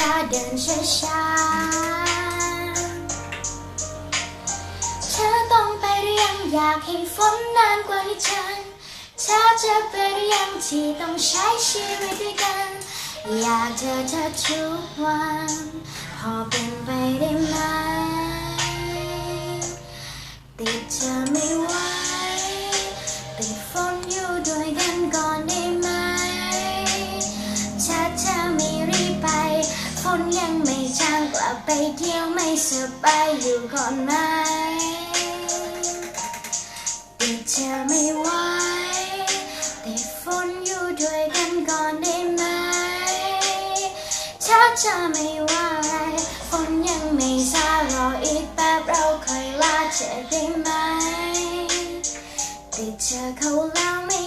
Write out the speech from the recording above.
อย่าเดินช้าๆ เธอต้องไปหรือยังอยากให้ฝนนานกว่าที่ฉันเธอจะไปหรือยังที่ต้องใช้ชีวิตด้วยกัน อยากเจอเธอทุกวัน พอเป็นไปได้ไหม ติดเธอไม่ไหว ยังไม่างกลับไปเที่ยวไม่สบายอยู่ก่อนไหมติดเธอไม่ไหวติดฝนอยู่ด้วยกันก่อนได้ไหมถ้าเธอไม่ว่าอะไรฝนยังไม่ซารออีกแป๊บเราค่อยลาเธอได้ไหมติดเธอเขาแล้วไม่